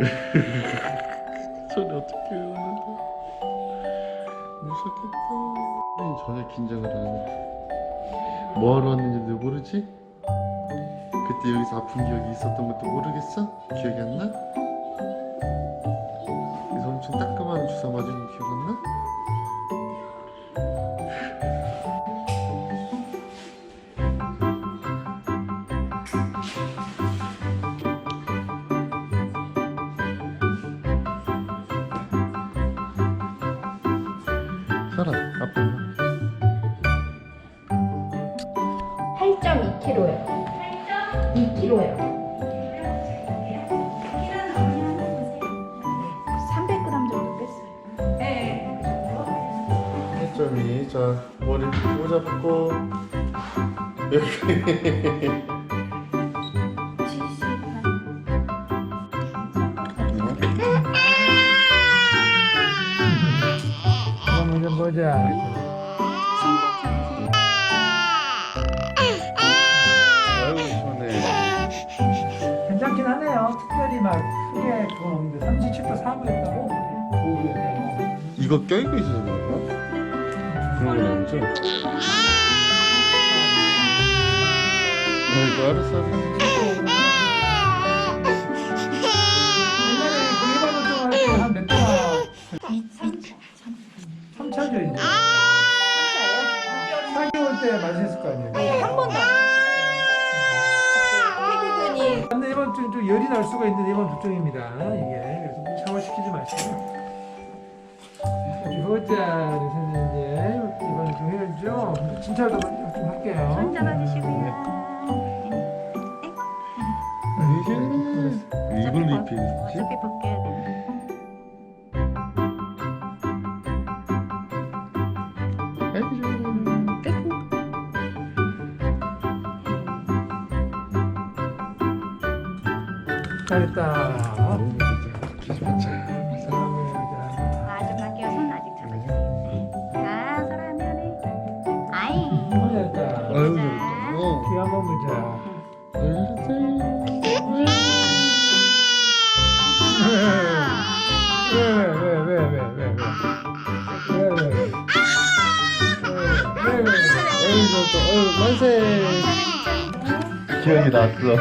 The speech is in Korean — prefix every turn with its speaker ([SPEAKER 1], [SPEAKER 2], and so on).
[SPEAKER 1] 손이 어떻게 오는데 무섭겠다 아니 전혀 긴장을 안 해. 뭐 하러 왔는지도 모르지? 그때 여기서 아픈 기억이 있었던 것도 모르겠어? 기억이 안 나? 그래서 엄청 따끔한 주사 맞은 거 기억 안 나? 살아 아빠
[SPEAKER 2] 8.2kg예요. 2kg예요. 300g 정도 뺐어요.
[SPEAKER 1] 1점이 자 머리 모자 벗고 이렇게
[SPEAKER 3] 보자.
[SPEAKER 1] 아이고 시원해
[SPEAKER 3] 괜찮긴 하네요. 특별히 막 크게 그건 없는데 37도 4분 했다고? 오후에.
[SPEAKER 1] 이거 껴입고 있어서 그런가? 그런 건 아니죠? 아이고 알았어 알았어
[SPEAKER 3] 3차죠 이제. 4개월 때 마셨을 거 아니에요.
[SPEAKER 2] 한 번도 태국은이
[SPEAKER 3] 근데 이번 주좀 열이 날 수가 있는 이번 두통입니다. 이게 그래서 샤워 시키지 마시고. 그거짜리 선생님 이번 좀 해야죠. 진찰도 먼저 좀 할게요.
[SPEAKER 2] 앉아주시고요.
[SPEAKER 1] 이게 이불 입히지?
[SPEAKER 2] 어차피 벗겨야 돼.
[SPEAKER 3] 잘했다.
[SPEAKER 2] 마지막에 손 아직 잡아주세요. 아, 사람이네. 아이.
[SPEAKER 3] 잘했다.
[SPEAKER 1] 아유, 잘했다.
[SPEAKER 3] 귀 한번 보자.
[SPEAKER 1] 만세 기억이 났어